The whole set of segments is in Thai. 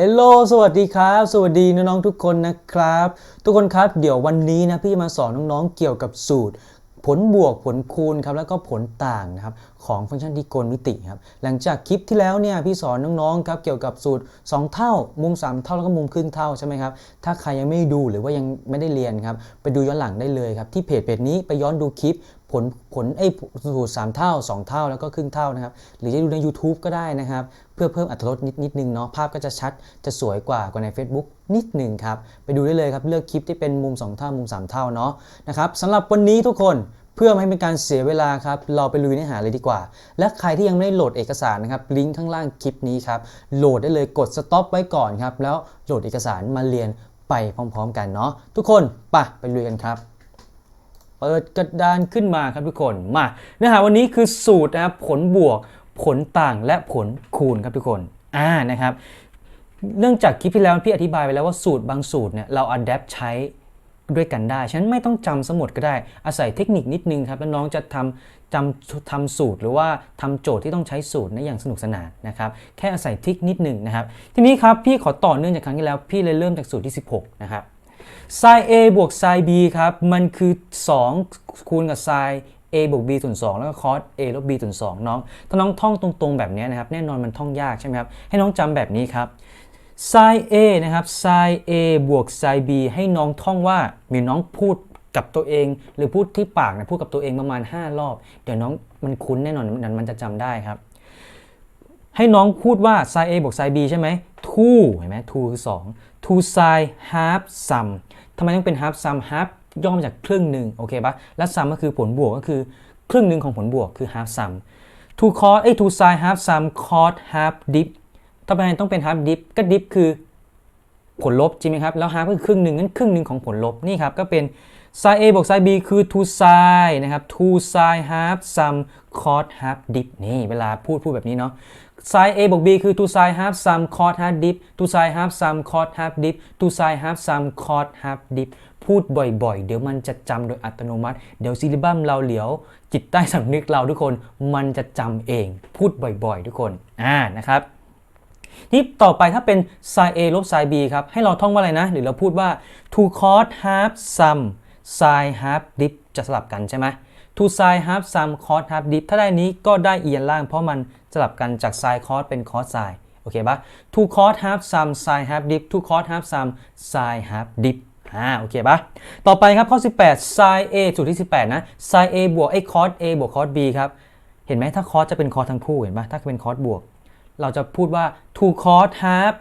ฮลโลสวัสดีครับ สวัสดีน้องๆทุกคนนะครับ ทุกคนครับ เดี๋ยววันนี้นะพี่มาสอนน้องๆเกี่ยวกับสูตร ผลบวกผลคูณครับแล้วก็ผลต่างนะครับของฟังก์ชันที่โกณมิติครับหลังจากคลิปที่แล้วเนี่ยพี่สอนน้องๆครับเกี่ยวกับสูตร 2 เท่า มุม 3 เท่าแล้วก็มุมครึ่งเท่าใช่ไหมครับถ้าใครยังไม่ดูหรือว่ายังไม่ได้เรียนครับไปดูย้อนหลังได้เลยครับที่เพจเพจนี้ไปย้อนดูคลิปผลผลไอ้สูตร3เท่า 2 เท่าแล้วก็ครึ่งเท่านะครับหรือจะดูใน YouTube ก็ได้นะครับ พื่อเพิ่มอรรถรสนิดนิดนึงเนาะภาพก็จะชัดจะสวยกว่ากว่าใน Facebook นิดหนึ่งครับ ไปดูได้เลยครับ เลือกคลิปที่เป็นมุม 2 เท่ามุม 3 เท่าเนาะนะครับสำหรับวันนี้ทุกคนเพื่อไม่ให้เป็นการเสียเวลาครับ เราไปลุยเนื้อหาเลยดีกว่า และใครที่ยังไม่ได้โหลดเอกสารนะครับลิงก์ข้างล่างคลิปนี้ครับโหลดได้เลยกด stop ไว้ก่อนครับแล้วโหลดเอกสารมาเรียนไปพร้อม ๆ กันเนาะทุกคนไปไปลุยกันครับเปิดกระดานขึ้นมาครับทุกคนมาเนื้อหาวันนี้คือสูตรนะครับผลบวก ผลต่างและผลคูณครับทุกคนอ่านะครับเนื่องจากคลิปที่แล้วพี่อธิบายไปแล้วว่าสูตรบางสูตรเนี่ยเราอัดแอปใช้ด้วยกันได้ ฉะนันไม่ต้องจำสมุดก็ได้ อาศัยเทคนิคนิดนึงครับแล้วน้องจะทำจำทำสูตรหรือว่าทำโจทย์ที่ต้องใช้สูตรในอย่างสนุกสนานนะครับ แค่อาศัยทิคนิดนึงนะครับ ทีนี้ครับพี่ขอต่อเนื่องจากครั้งที่แล้ว พี่เลยเริ่มจากสูตรที่ 16 นะครับ sin a บวก sin b ครับ มันคือ 2 คูณกับ sin a บวก b ส่วน2แล้วก็ cos a ลบ b ส่วน2น้อง ถ้าน้องท่องตรงๆแบบนี้นะครับ แน่นอนมันท่องยากใช่ไหมครับ ให้น้องจำแบบนี้ครับ sin a นะครับ sin a บวก sin b ให้น้องท่องว่ามีน้องพูดกับตัวเอง หรือพูดที่ปากนะพูดกับตัวเองประมาณ 5 รอบ เดี๋ยวน้องมันคุ้นแน่นอนมันมันจะจำได้ครับ ให้น้องพูดว่า sin a บวก sin b ใช่ไหม two เห็นไหม two คือ2 two sin half sum ทำไมต้องเป็น half sum half ย่อมาจากครึ่งหนึ่งโอเคปะและ sum ก็คือผลบวกก็คือครึ่งหนึ่งของผลบวกคือ half sum two cos เอ้ย two sin half sum cos half dip ทำไมต้องเป็น half dip ก็ dip คือผลลบจริงไหมครับ แล้ว half ก็คือครึ่งหนึ่งงั้นครึ่งหนึ่งของผลลบนี่ครับก็เป็น sin a บวก sin b คือ two sin นะครับ two sin half sum cos half dip นี่เวลาพูดพูดแบบนี้เนาะ sin a บวก b คือ two sin half sum cos half dip two sin half sum cos half dip two sin half sum cos half dip พูดบ่อยๆ เดี๋ยวมันจะจำโดยอัตโนมัติ เดี๋ยวซิลิบัมเราเหลียว จิตใต้สำนึกเราทุกคน มันจะจำเอง พูดบ่อยๆ ทุกคน อ่า นะครับ นี่ต่อไปถ้าเป็น sin a ลบ sin b ครับ ให้เราท่องว่าอะไรนะ หรือเราพูดว่า two cos half sum sin half dip จะสลับกันใช่ไหม two sin half sum cos half dip ถ้าได้นี้ก็ได้เอียนล่างเพราะมัน สลับกันจาก sin cos เป็น cos sin โอเคปะ two cos half sum sin half dip two cos half sum sin half dip อ่าโอเคปะต่อไปครับข้อ 18 sin a สูตรที่ 18 นะ sin a บวกไอ้ cos a บวก cos b ครับ เห็นไหมถ้า cos จะเป็น cos ทั้งคู่เห็นปะถ้าเป็น cos บวก เราจะพูดว่า two cos half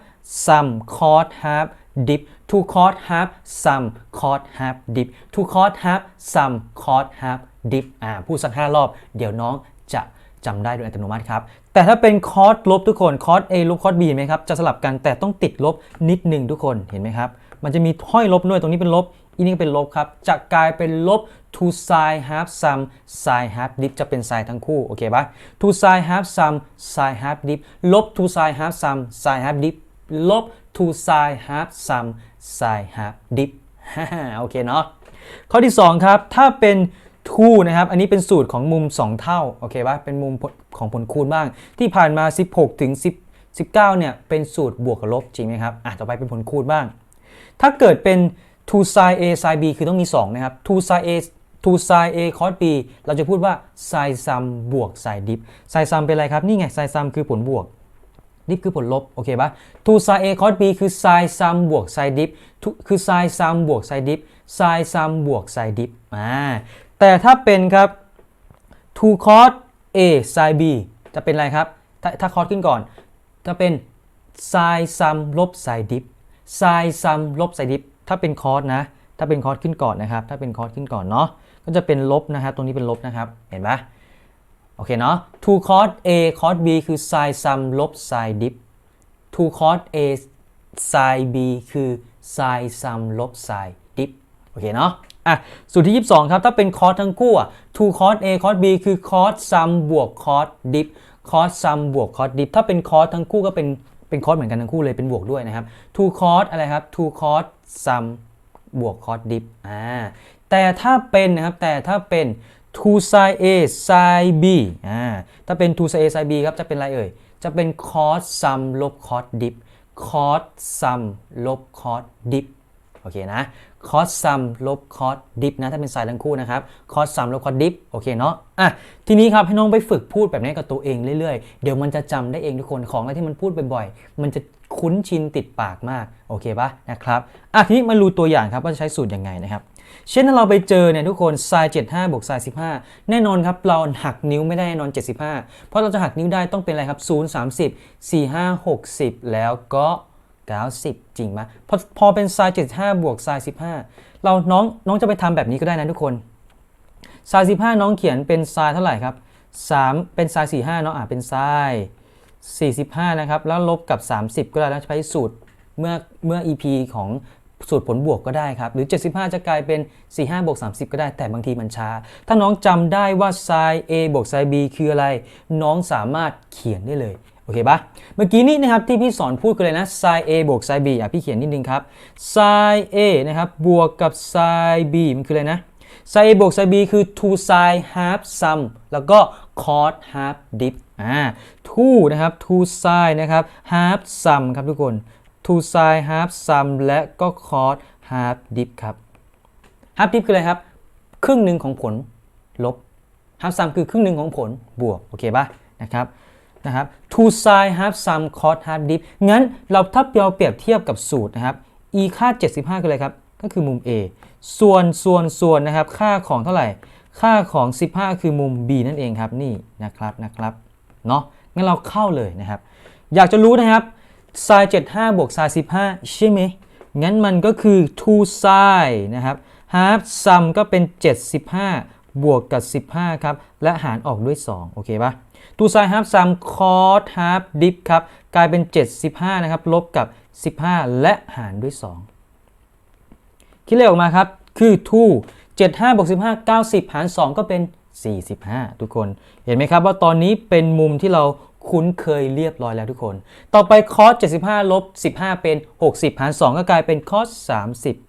sum cos half dip two cos half sum cos half dip two cos half sum cos half dip อ่าพูดสักห้ารอบ เดี๋ยวน้องจะ จำได้โดยอัตโนมัติครับ แต่ถ้าเป็น cos ลบทุกคน cos a ลบ cos b เห็นไหมครับ จะสลับกันแต่ต้องติดลบนิดหนึ่งทุกคนเห็นไหมครับ มันจะมีห้อยลบด้วยตรงนี้เป็นลบอีนี่ก็เป็นลบครับ จะกลายเป็นลบ to sin half sum sin half dip จะเป็น sin ทั้งคู่ โอเคปะ to sin half sum sin half dip ลบ to sin half sum sin half dip ลบ to sin half sum sin half dip โอเคเนาะข้อที่ 2 ครับ ถ้าเป็น two นะครับ อันนี้เป็นสูตรของมุม 2 เท่า โอเคปะเป็นมุมของผลคูณบ้าง ที่ผ่านมา 16 ถึง 10 19 เนี่ย เป็นสูตรบวกกับลบจริงไหมครับ อะ ต่อไปเป็นผลคูณบ้าง ถ้าเกิดเป็น2 sin a sin b คือต้องมี 2 นะครับ2 sin a 2 sin a cos b เราจะพูดว่า sin sum บวก sin dip sin sum เป็นอะไรครับ นี่ไง sin sum คือผลบวก dip คือผลลบ โอเคปะ2 sin a cos b คือ sin sum บวก sin dip คือ sin sum บวก sin dip sin sum บวก sin dip อ่า แต่ถ้าเป็นครับ2 cos a sin b จะเป็นอะไรครับ ถ้าถ้า cos ขึ้นก่อน จะเป็น sin sum ลบ sin dip sin sum ลบ sin dip ถ้าเป็น cos นะ ถ้าเป็น cos ขึ้นก่อนนะครับ ถ้าเป็น cos ขึ้นก่อนเนาะ ก็จะเป็นลบนะครับ ตรงนี้เป็นลบนะครับ เห็นปะโอเคเนาะ2 cos a cos b คือ sin sum ลบ sin dip 2 cos a sin b คือ sin sum ลบ sin dip โอเคเนาะ อะสูตรที่ 22 ครับ ถ้าเป็น cos ทั้งคู่อะ2 cos a cos b คือ cos sum บวก cos dip cos sum บวก cos dip ถ้าเป็น cos ทั้งคู่ก็เป็นเป็น cos เหมือนกันทั้งคู่เลยเป็นบวกด้วยนะครับ2 cos อะไรครับ2 cos sum บวก cos dip อ่าแต่ถ้าเป็นนะครับแต่ถ้าเป็น2 sin a sin b อ่าถ้าเป็น2 sin a sin b ครับจะเป็นอะไรเอ่ยจะเป็น cos sum ลบ cos dip คอร์สซัมลบคอร์สดิฟโอเคนะ คอสซัมลบคอสดิฟนะ ถ้าเป็นไซน์ทั้งคู่นะครับคอสซัมลบคอสดิฟโอเคเนาะอะทีนี้ครับให้น้องไปฝึกพูดแบบนี้กับตัวเองเรื่อยๆ เดี๋ยวมันจะจำได้เองทุกคนของอะไรที่มันพูดบ่อยๆ มันจะคุ้นชินติดปากมาก โอเคปะนะครับอะทีนี้มาดูตัวอย่างครับว่าจะใช้สูตรยังไงนะครับ เช่นถ้าเราไปเจอเนี่ยทุกคน sin 75บวก sin 15 แน่นอนครับเราหักนิ้วไม่ได้แน่นอน 75 เพราะเราจะหักนิ้วได้ต้องเป็นอะไรครับ 0 30 4 5 60 แล้วก็ 90 จริงไหมพอพอเป็น sin 75บวก sin 15 เราน้องน้องจะไปทำแบบนี้ก็ได้นะทุกคน sin 15 น้องเขียนเป็น sin เท่าไหร่ครับ 3 เป็น sin 45เนาะอะเป็น sin 45 นะครับ แล้วลบกับ 30 ก็ได้แล้วใช้สูตรเมื่อเมื่อ EP ของสูตรผลบวกก็ได้ครับ หรือ 75 จะกลายเป็น 45บวก30 ก็ได้ แต่บางทีมันช้า ถ้าน้องจำได้ว่า sin A บวก sin B คืออะไร น้องสามารถเขียนได้เลย โอเคปะเมื่อกี้นี้นะครับที่พี่สอนพูดกันเลยนะ sin A บวก sin B อะพี่เขียนนิดนึงครับ sin A นะครับบวกกับ sin B มันคืออะไรนะ sin A บวก sin B คือ2 sin half sum แล้วก็ cos half dip อ่า2นะครับ2 sin นะครับ half sum ครับทุกคน2 sin half sum และก็ cos half dip ครับ half dip คืออะไรครับ ครึ่งหนึ่งของผลลบ half sum คือครึ่งหนึ่งของผลบวก โอเคป่ะนะครับ นะครับ2 sin half sum cos half dip งั้นเราถ้าเราเปรียบเทียบกับสูตรนะครับ e ค่า 75คืออะไรครับ ก็คือมุม a ส่วนส่วนส่วนนะครับ ค่าของเท่าไหร่ ค่าของ 15 คือมุม b นั่นเองครับ นี่นะครับนะครับ เนาะงั้นเราเข้าเลยนะครับ อยากจะรู้นะครับ sin 75 บวก sin 15 ใช่ไหม งั้นมันก็คือ2 sin นะครับ half sum ก็เป็น 75 บวกกับ 15 ครับ และหารออกด้วย 2 โอเคปะ 2 sin half sum cos half dip ครับกลายเป็น 75 นะครับ ลบกับ 15 และหารด้วย 2 คิดเลขออกมาครับ คือ2 75บวก15 90 หาร 2 ก็เป็น 45 ทุกคน เห็นไหมครับว่าตอนนี้เป็นมุมที่เราคุ้นเคยเรียบร้อยแล้วทุกคน ต่อไป cos 75 ลบ 15 เป็น 60 หาร 2 ก็กลายเป็น cos 30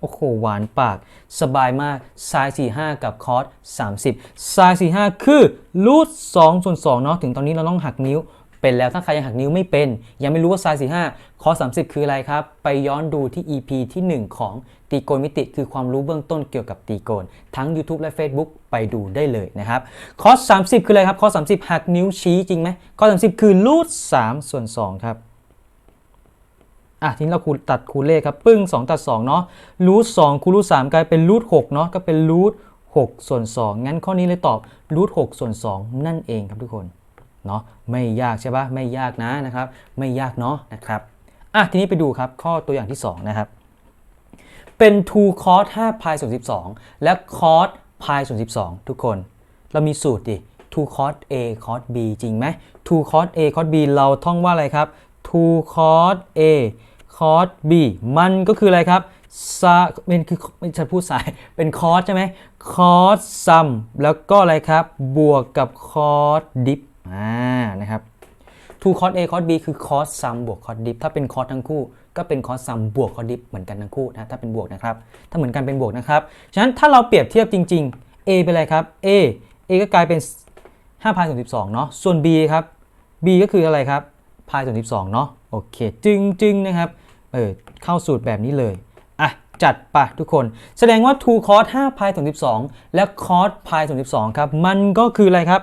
โอ้โห หวานปาก สบายมาก sin 45 กับ cos 30 sin 45 คือรูท2ส่วน2เนาะถึงตอนนี้เราต้องหักนิ้วเป็นแล้วถ้าใครยังหักนิ้วไม่เป็น ยังไม่รู้ว่า sin 45 cos 30 คืออะไรครับ ไปย้อนดูที่ EP ที่ 1 ของตีโกนมิติ คือความรู้เบื้องต้นเกี่ยวกับตีโกน ทั้ง YouTube และ Facebook ไปดูได้เลยนะครับ cos 30 คืออะไรครับ cos 30 หักนิ้วชี้จริงไหม cos 30 คือรูท3ส่วน2ครับ อะทีนี้เราคูณตัดคูณเลขครับ ปึ้ง 2 ตัด 2 เนาะรูท2คูณรูท3กลายเป็นรูท6เนาะก็เป็นรูท6ส่วน 2 งั้นข้อนี้เลยตอบรูท6ส่วน 2 นั่นเองครับทุกคนเนาะไม่ยากใช่ปะไม่ยากนะนะครับ ไม่ยากเนาะนะครับอะทีนี้ไปดูครับข้อตัวอย่างที่ 2 นะครับ เป็น2 cos 5 pi ส่วน 12 และ cos pi ส่วน 12 ทุกคน เรามีสูตรดิ2 cos a cos b จริงไหม2 cos a cos b เราท่องว่าอะไรครับ 2 cos a cos b มันก็คืออะไรครับซาเป็นคือไม่ใช่พูดสาย เป็น cos ใช่ไหม cos sum แล้วก็อะไรครับ บวกกับ cos dip อ่า นะครับ 2 cos a cos b คือ cos sum บวก cos dip ถ้าเป็น cos ทั้งคู่ ก็เป็น cos sum บวก cos dip เหมือนกันทั้งคู่นะ ถ้าเป็นบวกนะครับ ถ้าเหมือนกันเป็นบวกนะครับ ฉะนั้นถ้าเราเปรียบเทียบจริง ๆ a เป็นอะไรครับ a a ก็กลายเป็น5 pi ส่วน12เนาะ ส่วน b ครับ b ก็คืออะไรครับ pi ส่วน12 เนาะโอเค จึงจึงนะครับเออเข้าสูตรแบบนี้เลยอะจัดไปทุกคน แสดงว่า 2 cos 5 pi ส่วน12 และ cos pi ส่วน12 ครับ มันก็คืออะไรครับ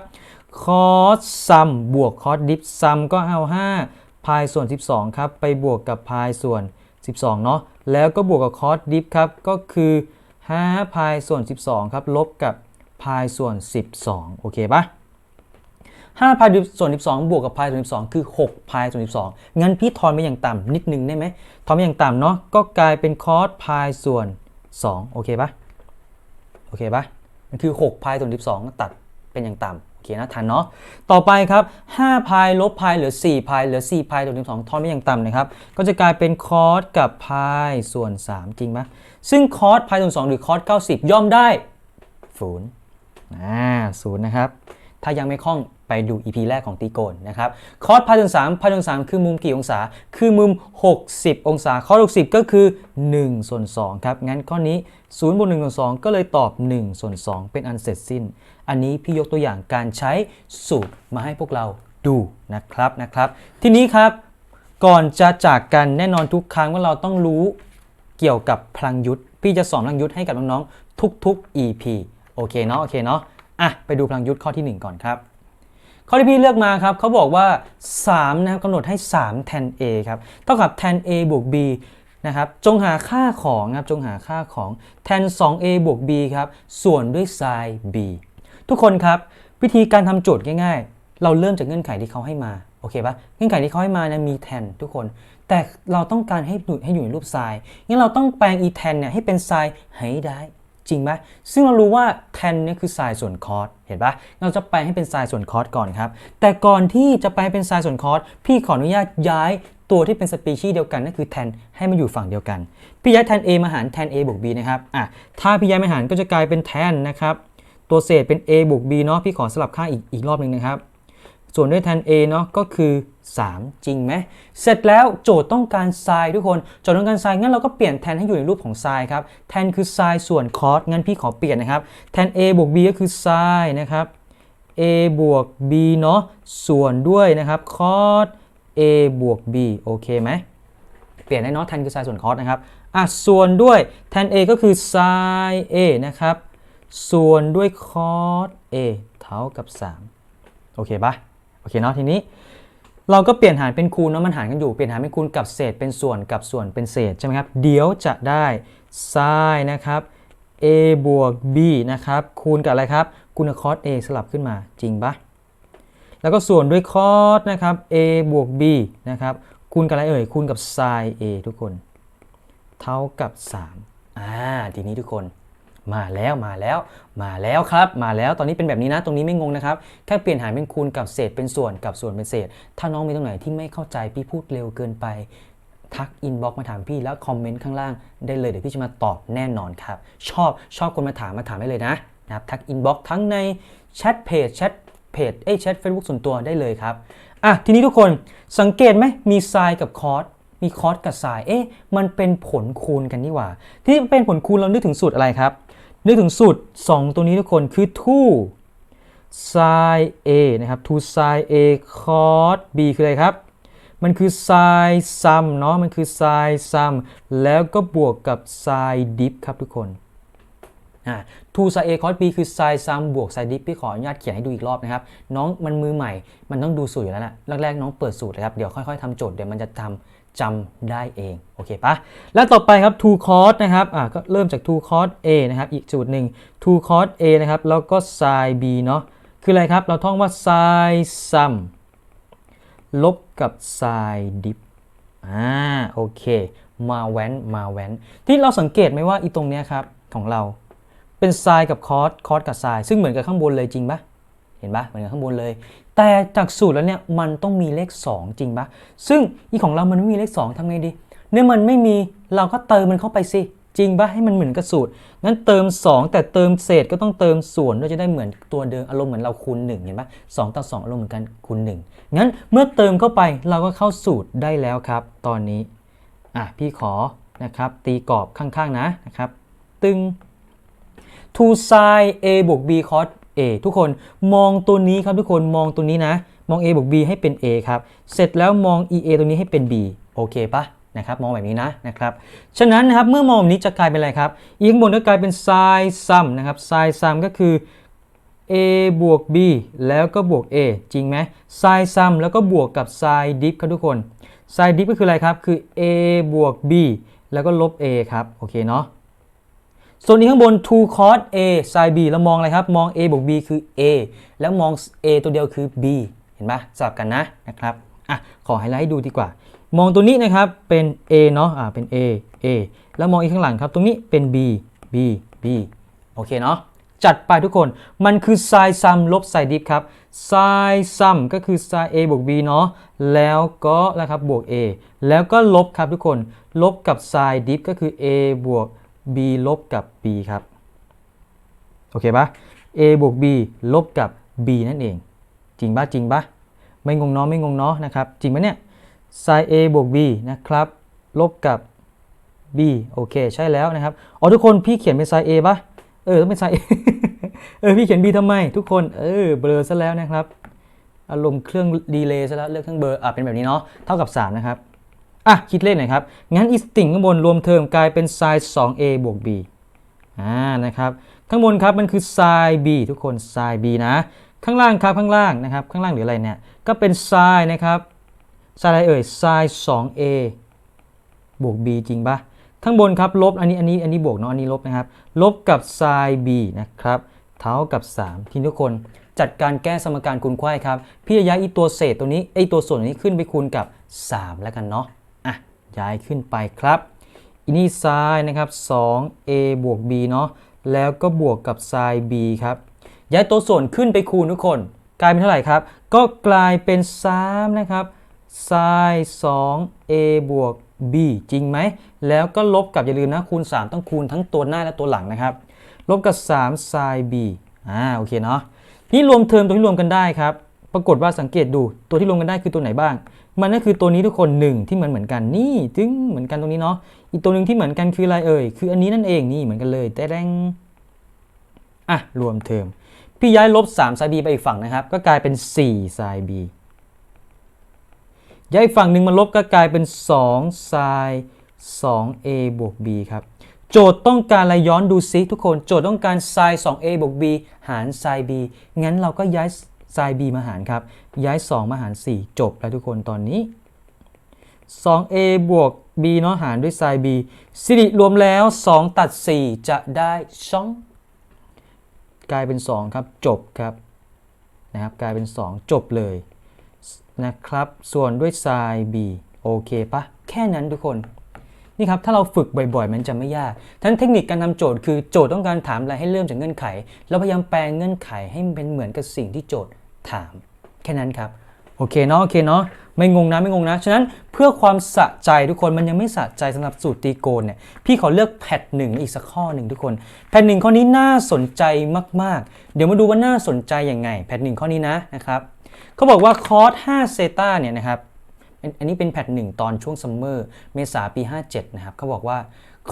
cos sum บวก cos dip sum ก็เอา 5 pi ส่วน 12 ครับ ไปบวกกับ pi ส่วน 12 เนาะแล้วก็บวกกับ cos dip ครับ ก็คือ5 pi ส่วน 12 ครับ ลบกับ pi ส่วน 12 โอเคปะ 5 pi ส่วน12 บวกกับ pi ส่วน12 คือ6 pi ส่วน12 งั้นพี่ทอนไปอย่างต่ำนิดนึงได้ไหมทอนไปอย่างต่ำเนาะก็กลายเป็น cos pi ส่วน 2 โอเคปะโอเคปะมันคือ6 pi ส่วน12 ตัดเป็นอย่างต่ำโอเคนะทันเนาะต่อไปครับ5 pi ลบ pi เหลือ4 pi เหลือ4 pi ส่วน12 ทอนไปอย่างต่ำนะครับ ก็จะกลายเป็น cos กับ pi ส่วน 3 จริงปะซึ่ง cos pi ส่วน2หรือ cos 90 ย่อมได้ศูนย์อ่าศูนย์นะครับถ้ายังไม่คล่อง ไปดู EP แรกของตีโกนนะครับคอสพายส่วนสามพายส่วนสามคือมุมกี่องศา คือมุม 60 องศาคอส60ก็คือ1ส่วน2ครับงั้นข้อนี้0บวก1ส่วน2ก็เลยตอบ1ส่วน2เป็นอันเสร็จสิ้น อันนี้พี่ยกตัวอย่างการใช้สูตรมาให้พวกเราดูนะครับนะครับ ทีนี้ครับก่อนจะจากกันแน่นอนทุกครั้งว่าเราต้องรู้เกี่ยวกับพลังยุทธพี่จะสอนพลังยุทธให้กับน้องๆทุกๆ EP โอเคเนาะโอเคเนาะอะไปดูพลังยุทธข้อที่ 1 ก่อนครับ ข้อที่พี่เลือกมาครับเขาบอกว่า3นะครับกำหนดให้3แทน a ครับเท่ากับแทน a บวก b นะครับจงหาค่าของครับจงหาค่าของแทน 2a บวก b ครับส่วนด้วย sin b ทุกคนครับ วิธีการทำโจทย์ง่าย ๆ เราเริ่มจากเงื่อนไขที่เขาให้มาโอเคปะเงื่อนไขที่เขาให้มานะมีแทนทุกคน แต่เราต้องการให้ดูให้อยู่ในรูปไซน์งั้นเราต้องแปลงอีแทนเนี่ยให้เป็นไซน์ให้ได้ จริงไหมซึ่งเรารู้ว่าแทนเนี่ยคือไซน์ส่วนคอสเห็นปะเราจะแปลงให้เป็นไซน์ส่วนคอสก่อนครับ แต่ก่อนที่จะแปลงเป็นไซน์ส่วนคอสพี่ขออนุญาตย้ายตัวที่เป็นสปีชีส์เดียวกันนั่นคือแทนให้มาอยู่ฝั่งเดียวกัน พี่ย้ายแทน a มาหารแทน a บวก b นะครับอะถ้าพี่ย้ายมาหารก็จะกลายเป็นแทนนะครับ ตัวเศษเป็น a บวก b เนาะพี่ขอสลับค่าอีกอีกรอบหนึ่งนะครับ ส่วนด้วยแทน a เนาะก็คือ 3 จริงไหม เสร็จแล้วโจทย์ต้องการไซน์ทุกคน โจทย์ต้องการไซน์งั้นเราก็เปลี่ยนแทนให้อยู่ในรูปของไซน์ครับ แทนคือไซน์ส่วนคอสงั้นพี่ขอเปลี่ยนนะครับ แทน a บวก b ก็คือไซน์นะครับ a บวก b เนาะส่วนด้วยนะครับคอส a บวก b โอเคไหม เปลี่ยนได้เนาะแทนคือไซน์ส่วนคอสนะครับ อะ ส่วนด้วยแทน a ก็คือไซน์ a นะครับ ส่วนด้วยคอส a เท่ากับ 3 โอเคปะโอเคเนาะทีนี้ เราก็เปลี่ยนหารเป็นคูณเนาะมันหารกันอยู่เปลี่ยนหารเป็นคูณกับเศษเป็นส่วนกับส่วนเป็นเศษใช่ไหมครับเดี๋ยวจะได้ไซน์นะครับ a บวก b นะครับคูณกับอะไรครับคูณกับคอส a สลับขึ้นมาจริงปะแล้วก็ส่วนด้วยคอสนะครับ a บวก b นะครับคูณกับอะไรเอ่ยคูณกับไซน์ a ทุกคน เท่ากับ3อ่าทีนี้ทุกคน มาแล้วมาแล้วมาแล้วครับ มาแล้วตอนนี้เป็นแบบนี้นะตรงนี้ไม่งงนะครับแค่เปลี่ยนหารเป็นคูณกับเศษเป็นส่วนกับส่วนเป็นเศษ ถ้าน้องมีตรงไหนที่ไม่เข้าใจพี่พูดเร็วเกินไป ทักอินบ็อกมาถามพี่แล้วคอมเมนต์ข้างล่างได้เลยเดี๋ยวพี่จะมาตอบแน่นอนครับชอบชอบคนมาถามมาถามได้เลยนะนะครับทักอินบ็อกทั้งในแชทเพจแชทเพจเอ้แชทเฟซบุ๊กส่วนตัวได้เลยครับอะทีนี้ทุกคนสังเกตไหมมีไซน์กับคอร์สมีคอร์สกับไซน์เอ๊ะ มันเป็นผลคูณกันนี่หว่า ที่เป็นผลคูณเรานึกถึงสูตรอะไรครับ นึกถึงสูตร 2 ตัวนี้ทุกคนคือ2 sin a นะครับ2 sin a cos b คืออะไรครับ มันคือ sin sum เนาะมันคือ sin sum แล้วก็บวกกับ sin dip ครับทุกคนอ่า2 sin a cos b คือ sin sum บวก sin dip พี่ขออนุญาตเขียนให้ดูอีกรอบนะครับ น้องมันมือใหม่ มันต้องดูสูตรอยู่แล้วนะแรกๆน้องเปิดสูตรเลยครับ เดี๋ยวค่อยๆทำโจทย์เดี๋ยวมันจะทำ จำได้เอง โอเคปะแล้วต่อไปครับ2 cos นะครับอ่าก็เริ่มจาก2 cos a นะครับ อีกสูตรหนึ่ง2 cos a นะครับ แล้วก็ sin b เนาะคืออะไรครับ เราท่องว่า sin sum ลบกับ sin dip อ่าโอเค มาแว้น มาแว้น ที่เราสังเกตไหมว่าอีตรงเนี้ยครับ ของเราเป็น sin กับ cos cos กับ sin ซึ่งเหมือนกับข้างบนเลยจริงปะเห็นปะเหมือนกับข้างบนเลย แต่จากสูตรแล้วเนี่ยมันต้องมีเลข 2 จริงปะซึ่งอีของเรามันไม่มีเลข 2ทำไงดี เนี่ยมันไม่มีเราก็เติมมันเข้าไปสิ จริงปะให้มันเหมือนกับสูตร งั้นเติม 2 แต่เติมเศษก็ต้องเติมส่วนด้วยจะได้เหมือนตัวเดิมอารมณ์เหมือนเราคูณ1เห็นปะ2ต่อ2อารมณ์เหมือนกันคูณ1งั้นเมื่อเติมเข้าไปเราก็เข้าสูตรได้แล้วครับ ตอนนี้อะพี่ขอนะครับตีกรอบข้างๆนะนะครับ ตึง 2 sin a บวก b cos a ทุกคนมองตัวนี้ครับทุกคนมองตัวนี้นะ มอง a บวก b ให้เป็น a ครับ เสร็จแล้วมอง ea ตัวนี้ให้เป็น b โอเคปะนะครับมองแบบนี้นะนะครับ ฉะนั้นนะครับเมื่อมองแบบนี้จะกลายเป็นอะไรครับอีกบนก็กลายเป็น sin sum นะครับ sin sum ก็คือ a บวก b แล้วก็บวก a จริงไหม sin sum แล้วก็บวกกับ sin dip ครับทุกคน sin dip ก็คืออะไรครับ คือ a บวก b แล้วก็ลบ a ครับ โอเคเนาะ ส่วนนี้ข้างบน2 cos a sin b เรามองอะไรครับ มอง a บวก b คือ a แล้วมอง a ตัวเดียวคือ b เห็นปะสลับกันนะนะครับอะขอไฮไลท์ให้ดูดีกว่า มองตัวนี้นะครับเป็น a เนาะอ่าเป็น a a แล้วมองอีกข้างหลังครับ ตรงนี้เป็น b b b โอเคเนาะจัดไปทุกคน มันคือ sin sum ลบ sin dip ครับ sin sum ก็คือ sin a บวก b เนาะ แล้วก็นะครับบวก a แล้วก็ลบครับทุกคน ลบกับ sin dip ก็คือ a บวก b ลบกับ b ครับ โอเคปะ a บวก b ลบกับ b นั่นเอง จริงปะจริงปะไม่งงเนาะไม่งงเนาะนะครับ จริงปะเนี่ย sin a บวก b นะครับ ลบกับ b โอเค ใช่แล้วนะครับ อ๋อทุกคนพี่เขียนเป็น sin a ปะเออต้องเป็น sin a เออพี่เขียน b ทำไม ทุกคน เออเบลอซะแล้วนะครับ อารมณ์เครื่องดีเลย์ซะแล้วเลือกเครื่องเบอร์อะเป็นแบบนี้เนาะ เท่ากับ 3 นะครับ อะคิดเลขหน่อยครับ งั้นอีสติ่งข้างบนรวมเทอมกลายเป็น sin 2a บวก b อ่านะครับข้างบนครับมันคือ sin b ทุกคน sin b นะ ข้างล่างครับข้างล่างนะครับข้างล่างหรืออะไรเนี่ยก็เป็น sin นะครับ sin อะไรเอ่ย sin 2a บวก b จริงปะข้างบนครับลบอันนี้อันนี้อันนี้บวกเนาะอันนี้ลบนะครับลบกับ sin b นะครับเท่ากับ 3 ทีนี้ทุกคนจัดการแก้สมการคูณไขว้ครับ พี่จะย้ายอีตัวเศษตัวนี้ไอตัวส่วนนี้ขึ้นไปคูณกับ 3 แล้วกันเนาะ ย้ายขึ้นไปครับอินี่ sin นะครับ 2a บวก b เนาะแล้วก็บวกกับ sin b ครับย้ายตัวส่วนขึ้นไปคูณทุกคน กลายเป็นเท่าไหร่ครับ ก็กลายเป็น3นะครับ sin 2a บวก b จริงไหม แล้วก็ลบกับอย่าลืมนะคูณ 3 ต้องคูณทั้งตัวหน้าและตัวหลังนะครับ ลบกับ3 sin b อ่าโอเคเนาะนี่รวมเทอมตัวที่รวมกันได้ครับ ปรากฏว่าสังเกตดูตัวที่รวมกันได้คือตัวไหนบ้าง มันก็คือตัวนี้ทุกคน1ที่เหมือนเหมือนกันนี่ถึงเหมือนกันตรงนี้เนาะอีกตัวหนึ่งที่เหมือนกันคืออะไรเอ่ยคืออันนี้นั่นเองนี่เหมือนกันเลยแต่แดงอะรวมเทอมพี่ย้ายลบ3 sin b ไปอีกฝั่งนะครับ ก็กลายเป็น4 sin b ย้ายฝั่งหนึ่งมาลบก็กลายเป็น2 sin 2a บวก b ครับโจทย์ต้องการอะไรย้อนดูซิทุกคน โจทย์ต้องการ sin 2a บวก b หาร sin b งั้นเราก็ย้าย sin b มาหารครับ ย้าย 2 มาหาร 4 จบแล้วทุกคนตอนนี้ 2a บวก b เนาะหารด้วย sin b สิริรวมแล้ว 2 ตัด 4 จะได้ช่องกลายเป็น 2 ครับ จบครับนะครับ กลายเป็น 2 จบเลยนะครับ ส่วนด้วย sin b โอเคปะแค่นั้นทุกคนนี่ครับถ้าเราฝึกบ่อยๆ มันจะไม่ยากทั้นเทคนิคการทำโจทย์คือโจทย์ต้องการถามอะไรให้เริ่มจากเงื่อนไข แล้วพยายามแปลงเงื่อนไขให้มันเป็นเหมือนกับสิ่งที่โจทย์ ถาม แค่นั้นครับ โอเคเนาะโอเคเนาะไม่งงนะไม่งงนะ ฉะนั้นเพื่อความสะใจทุกคนมันยังไม่สะใจสำหรับสูตรตีโกนเนี่ยพี่ขอเลือกแพทหนึ่งอีกสักข้อหนึ่งทุกคน แพทหนึ่งข้อนี้น่าสนใจมากๆ เดี๋ยวมาดูว่าน่าสนใจยังไง แพทหนึ่งข้อนี้นะนะครับเขาบอกว่าคอส5เซตาเนี่ยนะครับอันนี้เป็นแพทหนึ่งตอนช่วงซัมเมอร์เมษาปี 57 นะครับเขาบอกว่า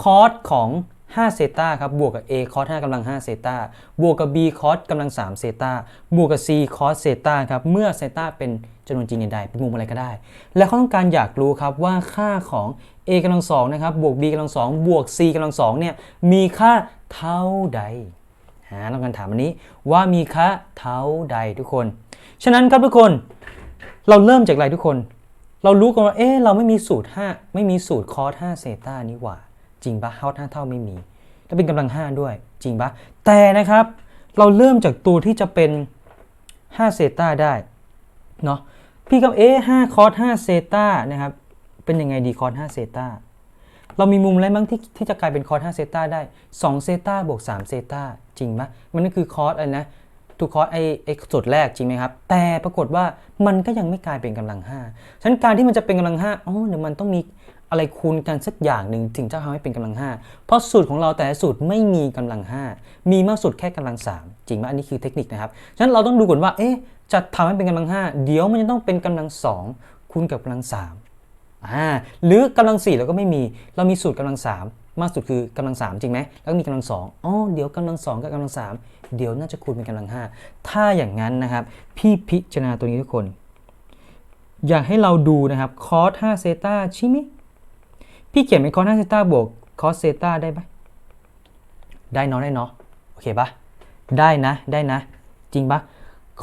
คอสของ 5เซตาครับบวกกับ a คอส5กำลัง5เซตาบวกกับ b คอสกำลัง3เซตาบวกกับ c คอสเซตาครับใมื่อเซตาเป็นจำนวนจริงใดๆเป็นมุมอะไรก็ได้ และเขาต้องการอยากรู้ครับว่าค่าของ a กำลัง2นะครับบวก b กำลัง2บวก c กำลัง2เนี่ยมีค่าเท่าใดหาต้องการถามอันนี้ว่ามีค่าเท่าใดทุกคน ฉะนั้นครับทุกคนเราเริ่มจากอะไรทุกคน เรารู้กันว่าเอ๊ะเราไม่มีสูตร 5 ไม่มีสูตรคอส5เซตานี่หว่า จริงปะคอส5เท่าไม่มี แล้วเป็นกำลัง 5 ด้วย จริงปะแต่นะครับ เราเริ่มจากตัวที่จะเป็น 5 เซตาได้เนาะพี่ก็เอ๊ะ5คอส5เซตานะครับ เป็นยังไงดีคอส5เซตาเรามีมุมอะไรบ้างที่ที่จะกลายเป็นคอส5เซตาได้2เซตาบวก3เซตาจริงปะมันก็คือคอสอะไรนะทูคอสไอไอสูตรแรกจริงไหมครับ แต่ปรากฏว่ามันก็ยังไม่กลายเป็นกำลัง5ฉะนั้นการที่มันจะเป็นกำลัง5อ๋อเดี๋ยวมันต้องมี อะไรคูณกันสักอย่างหนึ่งถึงจะทำให้เป็นกำลัง 5 เพราะสูตรของเราแต่ละสูตรไม่มีกำลัง 5 มีมากสุดแค่กำลัง 3 จริงไหมอันนี้คือเทคนิคนะครับ ฉะนั้นเราต้องดูก่อนว่า เอ๊ะ จะทำให้เป็นกำลัง 5 เดี๋ยวมันจะต้องเป็นกำลัง 2 คูณกับกำลัง 3 อ่า หรือกำลัง 4 เราก็ไม่มี เรามีสูตรกำลัง 3 มากสุดคือกำลัง 3 จริงไหม แล้วก็มีกำลัง 2อ๋อ เดี๋ยวกำลัง 2 กับกำลัง 3 เดี๋ยวน่าจะคูณเป็นกำลัง 5 ถ้าอย่างนั้นนะครับ พี่พิจารณาตัวนี้ทุกคน อยากให้เราดูนะครับคอส5เซตาใช่ไหม พี่เขียนเป็นคอส5เซตาบวกคอสเซตาได้ไหมได้เนาะได้เนาะโอเคปะได้นะได้นะ จริงปะ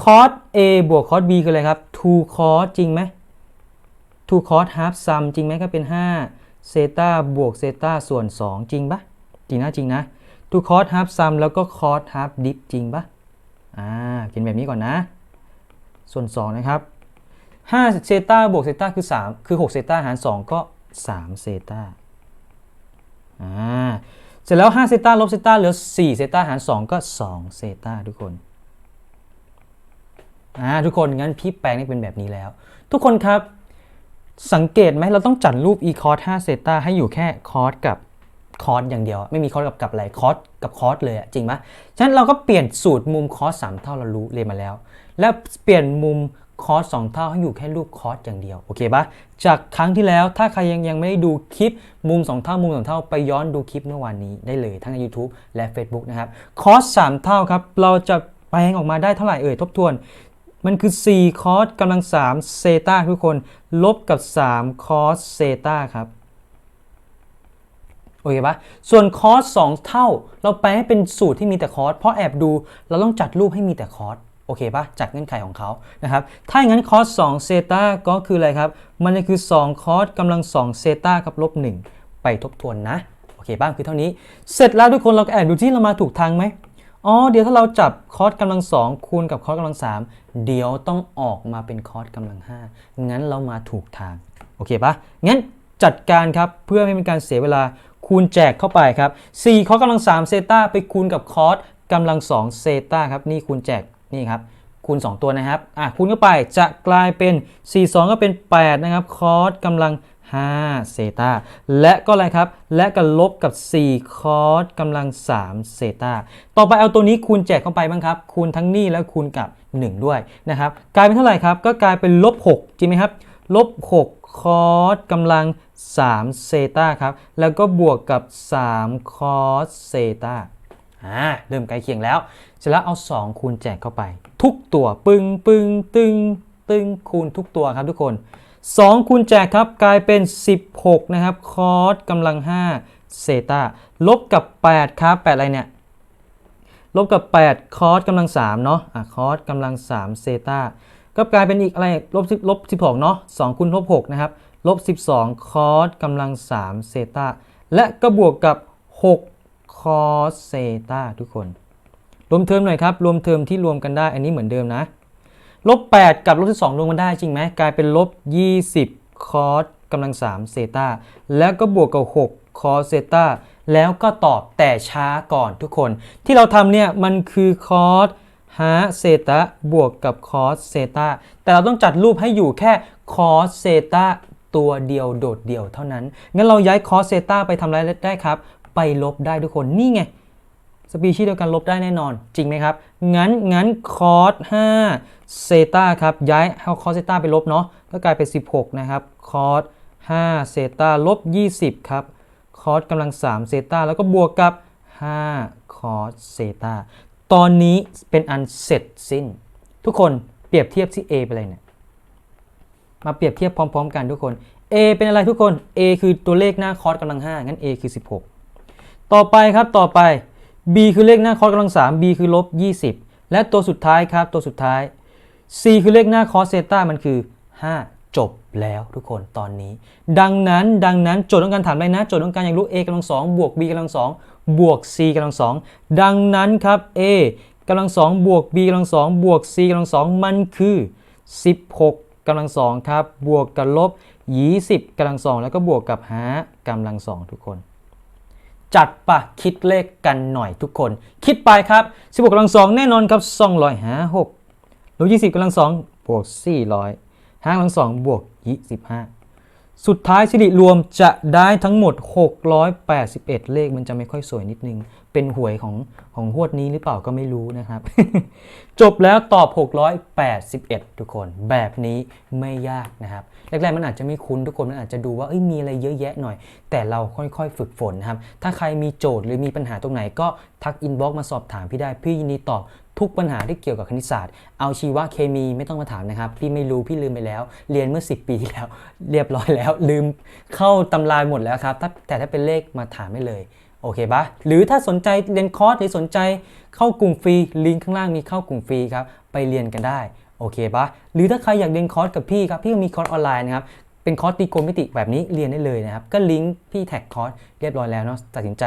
คอส A บวกคอส B คืออะไรครับ2คอสจริงไหม2คอส half sum จริงไหมก็เป็น5เซตาบวกเซตาส่วน 2 จริงปะจริงนะจริงนะทูคอส half sum แล้วก็คอส half dip จริงปะอ่าเขียนแบบนี้ก่อนนะ ส่วน 2 นะครับ5เซตาบวกเซตาคือ 3 คือ6เซตาหาร 2 ก็ 3เซตาอ่าเสร็จแล้ว5เซตาลบเซตาเหลือ4เซตาหาร 2 ก็2เซตาทุกคนอ่าทุกคนงั้นพี่แปลงนี่เป็นแบบนี้แล้ว ทุกคนครับสังเกตไหมเราต้องจัดรูป e cos 5เซตาให้อยู่แค่คอสกับคอสอย่างเดียว ไม่มีคอสกับกับอะไรคอสกับคอสเลยอะจริงไหมฉะนั้นเราก็เปลี่ยนสูตรมุมคอสสามเท่าเรารู้เรียนมาแล้ว แล้วเปลี่ยนมุม คอสสองเท่าให้อยู่แค่รูปคอสอย่างเดียว โอเคปะจากครั้งที่แล้วถ้าใครยังยังไม่ได้ดูคลิปมุม 2 เท่ามุม 2 เท่าไปย้อนดูคลิปเมื่อวานนี้ได้เลยทั้งใน YouTube และ Facebook นะครับคอส3เท่าครับเราจะแปลงออกมาได้เท่าไหร่เอ่ยทบทวน มันคือ 4 คอสกำลัง3เซตาทุกคน ลบกับ 3 คอสเซตาครับโอเคปะส่วนคอส2เท่า เราแปลให้เป็นสูตรที่มีแต่คอสเพราะแอบดูเราต้องจัดรูปให้มีแต่คอส โอเคปะจัดเงื่อนไขของเขานะครับถ้าอย่างนั้นคอส2เซตาก็คืออะไรครับ มันคือ 2 คอสกำลัง2เซตากับลบ1ไปทบทวนนะโอเคบ้างคือเท่านี้ เสร็จแล้วทุกคนเราก็แอบดูที่เรามาถูกทางไหมอ๋อเดี๋ยวถ้าเราจับคอสกำลัง 2 คูณกับคอสกำลัง 3 เดี๋ยวต้องออกมาเป็นคอสกำลัง 5 งั้นเรามาถูกทางโอเคปะงั้นจัดการครับเพื่อไม่เป็นการเสียเวลาคูณแจกเข้าไปครับ4คอสกำลัง3เซตาไปคูณกับคอสกำลัง2เซตาครับนี่คูณแจก นี่ครับคูณ 2 ตัวนะครับอะคูณเข้าไปจะกลายเป็น 4 2 ก็เป็น 8 นะครับ คอสกำลัง5เซตาและก็อะไรครับ และก็ลบกับ 4 คอสกำลัง3เซตาต่อไปเอาตัวนี้คูณแจกเข้าไปบ้างครับ คูณทั้งนี้แล้วคูณกับ 1 ด้วยนะครับ กลายเป็นเท่าไหร่ครับ ก็กลายเป็นลบ6จริงไหมครับ ลบ 6 คอสกำลัง3เซตาครับ แล้วก็บวกกับ 3 คอสเซตา อ่าเริ่มใกล้เคียงแล้ว เสร็จแล้วเอา 2 คูณแจกเข้าไป ทุกตัวปึ้งปึ้งตึงตึงคูณทุกตัวครับทุกคน 2 คูณแจกครับกลายเป็น 16 นะครับ คอสกำลัง 5 เซตาลบกับ 8 ครับ 8 อะไรเนี่ย ลบกับ 8 คอสกำลัง 3 เนาะอะคอสกำลัง 3 เซตาก็กลายเป็นอีกอะไรลบ10ลบ16 เนาะ2คูณลบ6นะครับลบ 12 คอสกำลัง 3 เซตาและก็บวกกับ 6 คอสเซตาทุกคน รวมเทอมหน่อยครับ รวมเทอมที่รวมกันได้ อันนี้เหมือนเดิมนะลบ8กับลบ12รวมกันได้จริงไหมกลายเป็นลบ20คอสกำลัง3เซตาแล้วก็บวกกับ6คอสเซตาแล้วก็ตอบแต่ช้าก่อนทุกคน ที่เราทำเนี่ยมันคือคอสหาเซตาบวกกับคอสเซตาแต่เราต้องจัดรูปให้อยู่แค่คอสเซตาตัวเดียวโดดเดี่ยวเท่านั้น งั้นเราย้ายคอสเซตาไปทำอะไรได้ครับ ไปลบได้ทุกคนนี่ไงสปีชีส์เดียวกันลบได้แน่นอน จริงไหมครับ งั้น งั้นคอส5เซตาครับ ย้ายเอาคอสเซตาไปลบเนาะก็กลายเป็น 16 นะครับคอส5เซตาลบ 20 ครับคอสกำลัง3เซตาแล้วก็บวกกับ5คอสเซตาตอนนี้เป็นอันเสร็จสิ้น ทุกคนเปรียบเทียบที่ A ไปเลยเนี่ยมาเปรียบเทียบพร้อม ๆ กันทุกคน A เป็นอะไรทุกคน A คือตัวเลขหน้าคอสกำลัง5งั้น A คือ 16 ต่อไปครับต่อไป b คือเลขหน้าคอสกำลัง 3 b คือลบ 20 และตัวสุดท้ายครับตัวสุดท้าย c คือเลขหน้าคอสเซต้ามันคือ 5 จบแล้วทุกคนตอนนี้ ดังนั้นดังนั้นโจทย์ต้องการถามอะไรนะโจทย์ต้องการอยากรู้ a กำลัง2บวก b กำลัง2บวก c กำลัง2ดังนั้นครับ a กำลัง2บวก b กำลัง2บวก c กำลัง2มันคือ 16กำลัง2ครับ บวกกับลบ 20กำลัง2แล้วก็บวกกับ5กำลัง2ทุกคน จัดปะคิดเลขกันหน่อยทุกคน คิดไปครับ 16กำลัง2แน่นอนครับ256ลบ20กำลัง2บวก 400 5กำลัง2บวก 25 สุดท้ายสิริรวมจะได้ทั้งหมด 681 เลขมันจะไม่ค่อยสวยนิดนึง เป็นหวยของของหวดนี้หรือเปล่าก็ไม่รู้นะครับ จบแล้วตอบ 681 ทุกคน แบบนี้ไม่ยากนะครับ แรกๆมันอาจจะไม่คุ้นทุกคนมันอาจจะดูว่ามีอะไรเยอะแยะหน่อย แต่เราค่อยๆ ฝึกฝนนะครับ ถ้าใครมีโจทย์หรือมีปัญหาตรงไหนก็ทักอินบ็อกมาสอบถามพี่ได้พี่ยินดีตอบทุกปัญหาที่เกี่ยวกับคณิตศาสตร์ เอาชีวะเคมีไม่ต้องมาถามนะครับ พี่ไม่รู้พี่ลืมไปแล้ว เรียนเมื่อ 10 ปีที่แล้ว เรียบร้อยแล้ว ลืมเข้าตำราหมดแล้วครับ แต่ถ้าเป็นเลขมาถามไม่เลย โอเคปะหรือถ้าสนใจเรียนคอร์สหรือสนใจเข้ากลุ่มฟรีลิงก์ข้างล่างมีเข้ากลุ่มฟรีครับไปเรียนกันได้โอเคปะหรือถ้าใครอยากเรียนคอร์สกับพี่ครับพี่ก็มีคอร์สออนไลน์นะครับเป็นคอร์สตีโกมิติแบบนี้เรียนได้เลยนะครับก็ลิงก์พี่แท็กคอร์สเรียบร้อยแล้วเนาะตัดสินใจ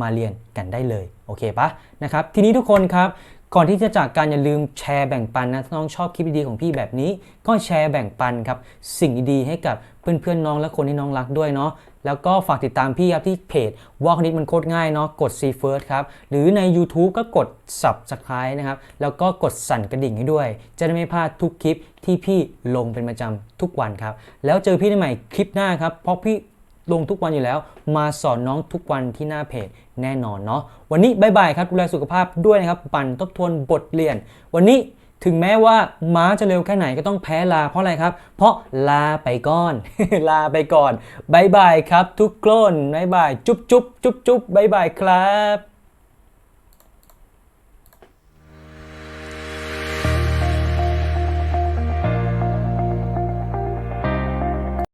มาเรียนกันได้เลยโอเคปะนะครับทีนี้ทุกคนครับ ก่อนที่จะจากการอย่าลืมแชร์แบ่งปันนะถ้าน้องชอบคลิปดีๆของพี่แบบนี้ ก็แชร์แบ่งปันครับสิ่งดีๆให้กับเพื่อนๆน้องและคนที่น้องรักด้วยเนาะแล้วก็ฝากติดตามพี่ครับที่เพจว่าคณิตมันโคตรง่ายเนาะกด See First ครับ หรือใน YouTube ก็กด Subscribe นะครับ แล้วก็กดสั่นกระดิ่งให้ด้วย จะได้ไม่พลาดทุกคลิปที่พี่ลงเป็นประจำทุกวันครับ แล้วเจอพี่ได้ใหม่คลิปหน้าครับ เพราะพี่ ลงทุกวันอยู่แล้ว มาสอนน้องทุกวันที่หน้าเพจแน่นอนเนาะวันนี้บายบายครับดูแลสุขภาพด้วยนะครับปั่นทบทวนบทเรียน วันนี้ถึงแม้ว่าม้าจะเร็วแค่ไหนก็ต้องแพ้ลาเพราะอะไรครับ เพราะลาไปก่อน ลาไปก่อนบายบายครับทุกคนบายบายจุ๊บจุ๊บจุ๊บจุ๊บบายบายครับ